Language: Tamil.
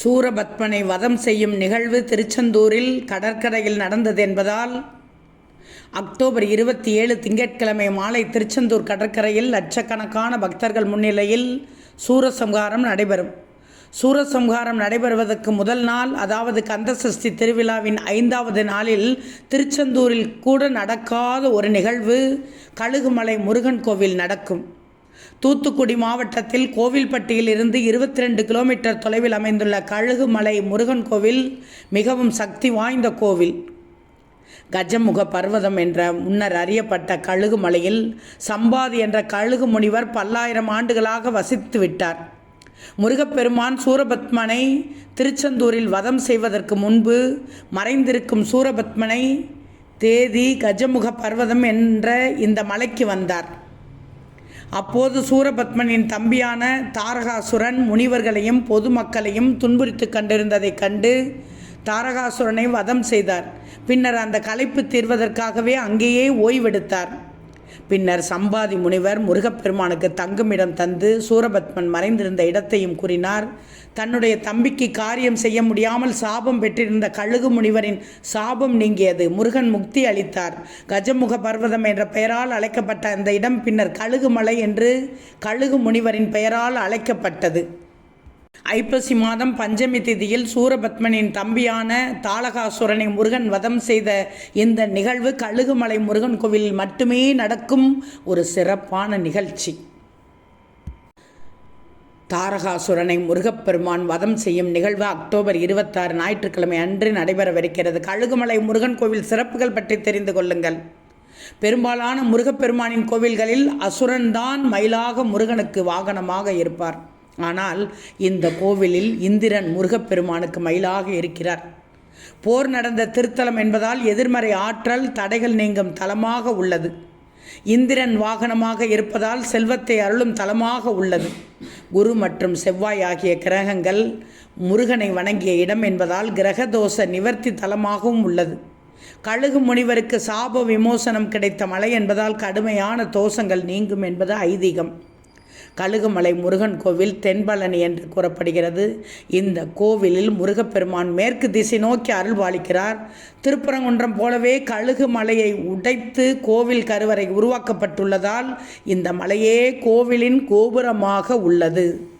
சூரபத்மனை வதம் செய்யும் நிகழ்வு திருச்செந்தூரில் கடற்கரையில் நடந்தது என்பதால் அக்டோபர் இருபத்தி ஏழு திங்கட்கிழமை மாலை திருச்செந்தூர் கடற்கரையில் லட்சக்கணக்கான பக்தர்கள் முன்னிலையில் சூரசம்ஹாரம் நடைபெறும். சூரசம்ஹாரம் நடைபெறுவதற்கு முதல் நாள் அதாவது கந்தசஷ்டி திருவிழாவின் ஐந்தாவது நாளில் திருச்செந்தூரில் கூட நடக்காத ஒரு நிகழ்வு கழுகுமலை முருகன் கோவில் நடக்கும். தூத்துக்குடி மாவட்டத்தில் கோவில்பட்டியில் இருந்து இருபத்தி ரெண்டு கிலோமீட்டர் தொலைவில் அமைந்துள்ள கழுகுமலை முருகன் கோவில் மிகவும் சக்தி வாய்ந்த கோவில். கஜமுக பர்வதம் என்ற முன்னர் அறியப்பட்ட கழுகு மலையில் சம்பாதி என்ற கழுகு முனிவர் பல்லாயிரம் ஆண்டுகளாக வசித்து விட்டார். முருகப்பெருமான் சூரபத்மனை திருச்செந்தூரில் வதம் செய்வதற்கு முன்பு மறைந்திருக்கும் சூரபத்மனை தேதி கஜமுக பர்வதம் என்ற இந்த மலைக்கு வந்தார். அப்போது சூரபத்மனின் தம்பியான தாரகாசுரன் முனிவர்களையும் பொதுமக்களையும் துன்புறுத்து கண்டிருந்ததைக் கண்டு தாரகாசுரனை வதம் செய்தார். பின்னர் அந்த கலைப்பு தீர்வதற்காகவே அங்கேயே ஓய்வெடுத்தார். பின்னர் சம்பாதி முனிவர் முருகப்பெருமானுக்கு தங்குமிடம் தந்து சூரபத்மன் மறைந்திருந்த இடத்தையும் கூறினார். தன்னுடைய தம்பிக்கு காரியம் செய்ய முடியாமல் சாபம் பெற்றிருந்த கழுகு முனிவரின் சாபம் நீங்கியது. முருகன் முக்தி அளித்தார். கஜமுக பர்வதம் என்ற பெயரால் அழைக்கப்பட்ட அந்த இடம் பின்னர் கழுகுமலை என்று கழுகு முனிவரின் பெயரால் அழைக்கப்பட்டது. ஐப்பசி மாதம் பஞ்சமி திதியில் சூரபத்மனின் தம்பியான தாளகாசுரனை முருகன் வதம் செய்த இந்த நிகழ்வு கழுகுமலை முருகன் கோவிலில் மட்டுமே நடக்கும் ஒரு சிறப்பான நிகழ்ச்சி. தாரகாசுரனை முருகப்பெருமான் வதம் செய்யும் நிகழ்வு அக்டோபர் இருபத்தாறு ஞாயிற்றுக்கிழமை அன்று நடைபெறவிருக்கிறது. கழுகுமலை முருகன் கோவில் சிறப்புகள் பற்றி தெரிந்து கொள்ளுங்கள். பெரும்பாலான முருகப்பெருமானின் கோவில்களில் அசுரன்தான் மயிலாக முருகனுக்கு வாகனமாக இருப்பார். ஆனால் இந்த கோவிலில் இந்திரன் முருகப்பெருமானுக்கு மயிலாக இருக்கிறார். போர் நடந்த திருத்தலம் என்பதால் எதிர்மறை ஆற்றல் தடைகள் நீங்கும் தலமாக உள்ளது. இந்திரன் வாகனமாக இருப்பதால் செல்வத்தை அருளும் தலமாக உள்ளது. குரு மற்றும் செவ்வாய் ஆகிய கிரகங்கள் முருகனை வணங்கிய இடம் என்பதால் கிரகதோஷ நிவர்த்தி தலமாகவும் உள்ளது. கழுகு முனிவருக்கு சாப விமோசனம் கிடைத்த மலை என்பதால் கடுமையான தோஷங்கள் நீங்கும் என்பது ஐதீகம். கழுகுமலை முருகன் கோவில் தென்பழனி என்று கூறப்படுகிறது. இந்த கோவிலில் முருகப்பெருமான் மேற்கு திசை நோக்கி அருள்பாலிக்கிறார் திருப்பரங்குன்றம் போலவே கழுகு மலையை உடைத்து கோவில் கருவறை உருவாக்கப்பட்டுள்ளதால் இந்த மலையே கோவிலின் கோபுரமாக உள்ளது.